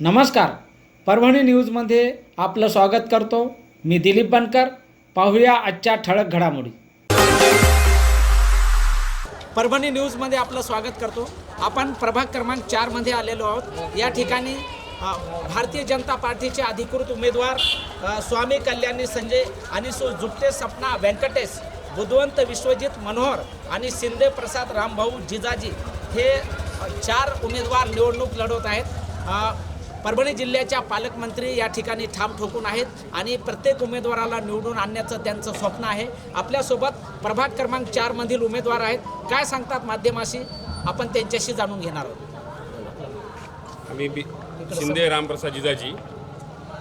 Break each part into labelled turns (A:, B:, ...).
A: नमस्कार. परभणी न्यूजमध्ये आपलं स्वागत करतो. मी दिलीप बनकर. पाहूया आजच्या ठळक घडामोडी. परभणी न्यूजमध्ये आपलं स्वागत करतो. आपण प्रभाग क्रमांक चारमध्ये आलेलो आहोत. या ठिकाणी भारतीय जनता पार्टीचे अधिकृत उमेदवार स्वामी कल्याणी संजय आणि सु जुट्टे सपना व्यंकटेश बुधवंत विश्वजित मनोहर आणि शिंदे प्रसाद रामभाऊ जिजाजी हे चार उमेदवार निवडणूक लढवत आहेत. परभणी जिल्ह्याच्या पालकमंत्री या ठिकाणी ठाम ठोकून आहेत आणि प्रत्येक उमेदवाराला निवडून आणण्याचं त्यांचं स्वप्न आहे. आपल्यासोबत प्रभाग क्रमांक चारमधील उमेदवार आहेत. काय सांगतात माध्यमाशी? आपण त्यांच्याशी जाणून घेणार आहोत.
B: आम्ही बी शिंदे रामप्रसाद जिजाजी.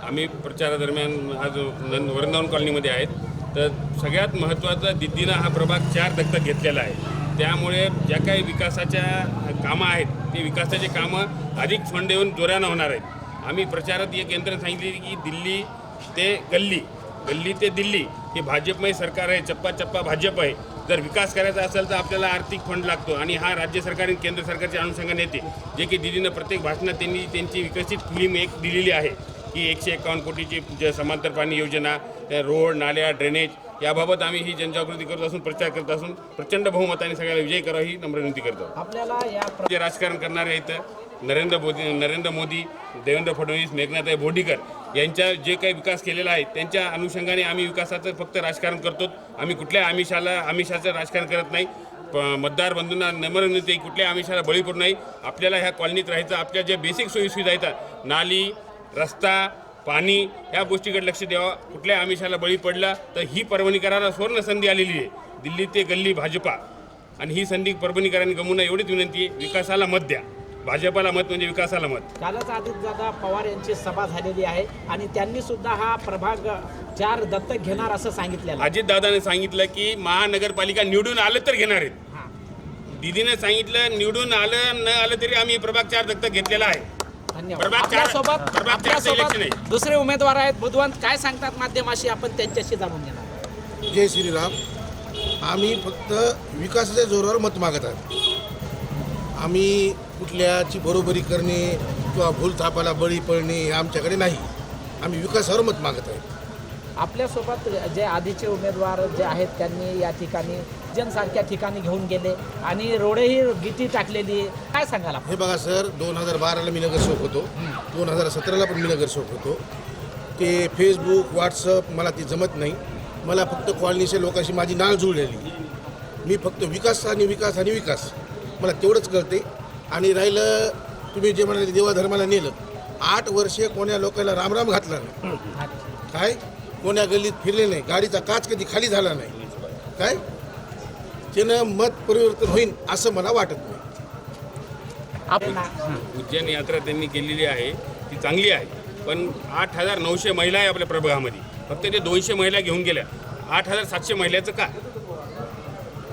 B: आम्ही प्रचारादरम्यान आज वृंदावन कॉलनीमध्ये आहेत. तर सगळ्यात महत्त्वाचं दिद्दीनं हा प्रभाग चार दत्तक घेतलेला आहे. त्यामुळे ज्या काही विकासाच्या कामं आहेत ते विकासाचे कामं अधिक फंड येऊन जोरानं होणार आहेत. आम्ही प्रचारात एक यंत्रणा सांगितली की दिल्ली ते गल्ली गल्ली ते दिल्ली हे भाजपमय सरकार आहे चप्पा चप्पा भाजप आहे. जर विकास करायचा असेल तर आपल्याला आर्थिक फंड लागतो आणि हा राज्य सरकार आणि केंद्र सरकारच्या अनुषंगाने येते जे की दिदीनं प्रत्येक भाषणात त्यांनी त्यांची विकसित फिल्म एक दिलेली आहे. की एकशे एकावन्न कोटीची समांतर पाणी योजना त्या रोड नाल्या ड्रेनेज याबाबत आम्ही ही जनजागृती करत असून प्रचार करत असून प्रचंड बहुमताने सगळ्याला विजय करावा ही नम्र विनंती करतो.
A: आपल्याला
B: जे राजकारण करणारे इथं नरेंद्र मोदी नरेंद्र मोदी देवेंद्र फडणवीस मेघनाथाई बोर्डीकर यांच्या जे काही विकास केलेला आहे त्यांच्या अनुषंगाने आम्ही विकासाचं फक्त राजकारण करतो आम्ही कुठल्या आमिषाला आमिषाचं राजकारण करत नाही. प- मतदार बंधूंना नम्र विनंती कुठल्या आमिषाला बळी पडू नाही आपल्याला ह्या कॉलनीत राहायचं आपल्या ज्या बेसिक सोयीसुविधा आहेत नाली रस्ता पाणी या गोष्टीकडे लक्ष द्यावं. कुठल्या आमिषाला बळी पडला तर ही परभणीकरांना सुवर्ण संधी आलेली आहे. दिल्ली ते गल्ली भाजपा. आणि ही संधी परभणीकरांनी गमवणं एवढीच विनंती आहे विकासाला मत द्या. भाजपाला मत म्हणजे विकासाला मत.
A: कालच दादा पवार यांची सभा झालेली आहे आणि त्यांनी सुद्धा हा प्रभाग चार दत्तक घेणार असं सांगितलेलं आहे.
B: अजितदादाने सांगितलं की महानगरपालिका निवडून आलं तर घेणार आहेत.
A: हां.
B: दिदीने सांगितलं निवडून आलं न आलं तरी आम्ही प्रभाग चार दत्तक घेतलेला आहे.
A: धन्यवाद. आपल्यासोबत आपल्यासोबत. दुसरे उमेदवार आहेत. बुधवंत काय सांगतात माध्यमाशी? आपण त्यांच्याशी जाणून घेणार
C: जय श्रीराम. आम्ही फक्त विकासाच्या जोरावर मत मागत आहोत. आम्ही कुठल्याची बरोबरी करणे किंवा भूलथापाला बळी पडणे हे आमच्याकडे नाही. आम्ही विकासावर मत मागत आहे
A: आपल्यासोबत जे आधीचे उमेदवार जे आहेत त्यांनी या ठिकाणी जनसारख्या ठिकाणी घेऊन गेले आणि रोडेही गिटी टाकलेली. काय सांगाल आपण?
C: हे बघा सर दोन हजार बाराला मी नगरसेवक होतो. दोन हजार सतराला पण मी नगरसेवक होतो. ते फेसबुक व्हॉट्सअप मला ती जमत नाही. मला फक्त कॉलनीच्या लोकांशी माझी नाळ जुळलेली. मी फक्त विकास आणि विकास आणि विकास. मला तेवढंच कळते. आणि राहिलं तुम्ही जे म्हणाले देवाधर्माला नेलं. आठ वर्षे कोण्या लोकांना रामराम घातला नाही. काय? कोण्या गल्लीत फिरले नाही. गाडीचा काच कधी खाली झाला नाही. काय? त्यानं मत परिवर्तन होईल असं मला वाटत नाही.
A: आपण
B: उज्जैन यात्रा त्यांनी केलेली आहे ती चांगली आहे. पण आठ हजार नऊशे महिला आहे आपल्या प्रभागामध्ये. फक्त ते दोनशे महिला घेऊन गेल्या. आठ हजार सातशे महिलाचं का?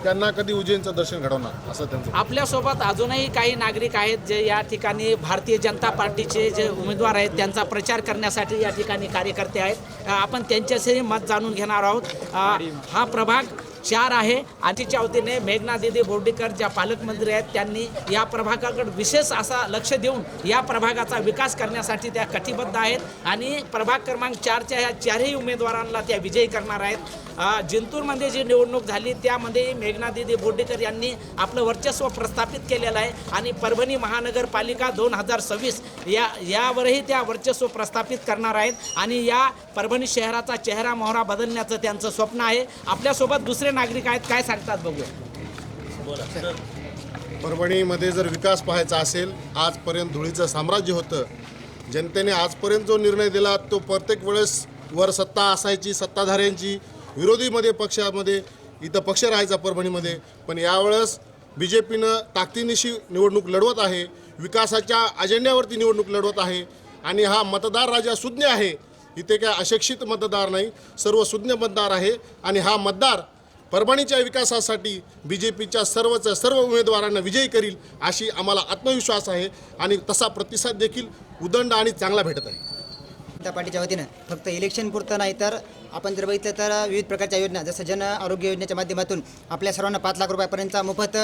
D: त्यांना कधी उज्जैनचं दर्शन घडवणार असं त्यांचं
A: आपल्यासोबत अजूनही काही नागरिक आहेत जे या ठिकाणी भारतीय जनता पार्टीचे जे उमेदवार आहेत त्यांचा प्रचार करण्यासाठी या ठिकाणी कार्यकर्ते आहेत. अ, आपण त्यांच्याशी मत जाणून घेणार आहोत. अ, हा प्रभाग चार आहे. आणि वतीने मेघना दिदी बोर्डीकर ज्या पालकमंत्री आहेत त्यांनी या प्रभागाकडे विशेष असा लक्ष देऊन या प्रभागाचा विकास करण्यासाठी त्या कटिबद्ध आहेत. आणि प्रभाग क्रमांक चारच्या ह्या चारही उमेदवारांना त्या विजयी करणार आहेत. जिंतूरमध्ये जी निवडणूक झाली त्यामध्ये मेघना दिदी बोर्डीकर यांनी आपलं वर्चस्व प्रस्थापित केलेलं आहे. आणि परभणी महानगरपालिका दोन हजार सव्वीस या यावरही त्या वर्चस्व प्रस्थापित करणार आहेत. आणि या परभणी शहराचा चेहरा मोहरा बदलण्याचं त्यांचं स्वप्न आहे. आपल्यासोबत दुसरे नागरिक आहेत काय सांगतात बघूया.
D: परभणीमध्ये जर विकास पाहायचा असेल आजपर्यंत धुळीचं साम्राज्य होतं. जनतेने आजपर्यंत जो निर्णय दिला तो प्रत्येक वेळेस वर सत्ता असायची सत्ताधाऱ्यांची. विरोधीमध्ये पक्षामध्ये इथं पक्ष राहायचा परभणीमध्ये. पण यावेळेस बी जे पीनं ताकदीनिशी निवडणूक लढवत आहे विकासाच्या अजेंड्यावरती निवडणूक लढवत आहे आणि हा मतदार राजा सुज्ञ आहे. इथे काय अशिक्षित मतदार नाही सर्व सुज्ञ मतदार आहे आणि हा मतदार परभणीच्या विकासासाठी बी जे पीच्या सर्वच सर्व उमेदवारांना विजयी करील अशी आम्हाला आत्मविश्वास आहे आणि तसा प्रतिसाद देखील उदंड आणि चांगला भेटत आहे.
E: जनता पार्टीच्या वतीनं फक्त इलेक्शन पुरतं नाही तर आपण जर बघितलं तर विविध प्रकारच्या योजना जसं जन आरोग्य योजनेच्या माध्यमातून आपल्या सर्वांना पाच लाख रुपयापर्यंतचा मोफत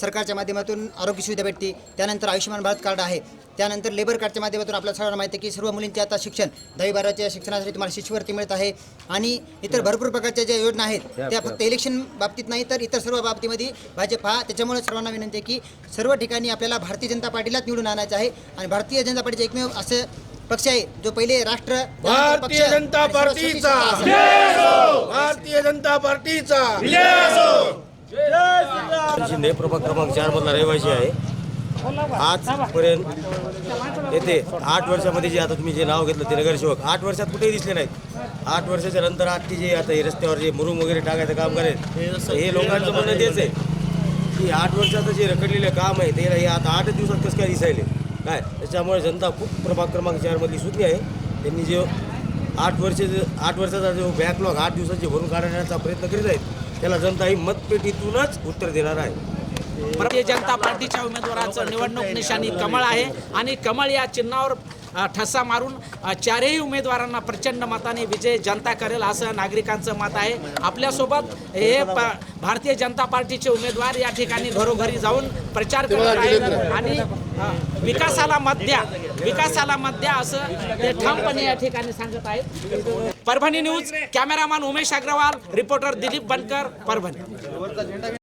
E: सरकारच्या माध्यमातून आरोग्य सुविधा भेटते. त्यानंतर आयुष्यमान भारत कार्ड आहे. त्यानंतर लेबर कार्डच्या माध्यमातून आपल्या सर्वांना माहिती आहे की सर्व मुलींचे आता शिक्षण दहावी बाराच्या शिक्षणासाठी तुम्हाला शिष्यवृत्ती मिळत आहे आणि इतर भरपूर प्रकारच्या ज्या योजना आहेत त्या फक्त इलेक्शन बाबतीत नाही तर इतर सर्व बाबतीमध्ये भाजप हा त्याच्यामुळे सर्वांना विनंती आहे की सर्व ठिकाणी आपल्याला भारतीय जनता पार्टीलाच निवडून आणायचं आहे आणि भारतीय जनता पार्टीचे एकमेव असं पक्ष आहे जो पहिले राष्ट्र
C: भारतीय जनता पार्टीचा. भारतीय जनता पार्टीचा.
F: शिंदे प्रभाग क्रमांक चार मधला रहिवासी आहे. आजपर्यंत येते आठ वर्षामध्ये जे आता तुम्ही जे नाव घेतलं ते नगरसेवक आठ वर्षात कुठेही दिसले नाहीत. आठ वर्षाच्या नंतर आजची जे आता हे रस्त्यावर जे मुरुम वगैरे टाकायचं काम करायचं हे लोकांचं म्हणणं तेच आहे की आठ वर्षाचं जे रखडलेलं काम आहे ते हे आता आठ दिवसात कसं काय दिसायले? काय त्याच्यामुळे जनता खूप प्रभाग क्रमांक चारमधली सुटली आहे. त्यांनी जे आठ वर्ष आठ वर्षाचा जो बॅकलॉग आठ दिवसाचे भरून काढण्याचा प्रयत्न करीत आहेत त्याला जनता ही मतपेटीतूनच उत्तर देणार आहे.
A: भारतीय जनता पार्टीच्या उमेदवाराचं निवडणूक निशाणी कमळ आहे आणि कमळ या चिन्हावर ठसा मारून चारही उमेदवारांना प्रचंड मताने विजय जनता करेल असं नागरिकांचं मत आहे. आपल्यासोबत हे भारतीय जनता पार्टीचे उमेदवार या ठिकाणी घरोघरी जाऊन प्रचार करत आहेत आणि विकासाला मत द्या. विकासाला मत द्या असं ते ठामपणे या ठिकाणी सांगत आहेत. Parbhani news cameraman Umesh Agarwal reporter Dilip Bankar Parbhani.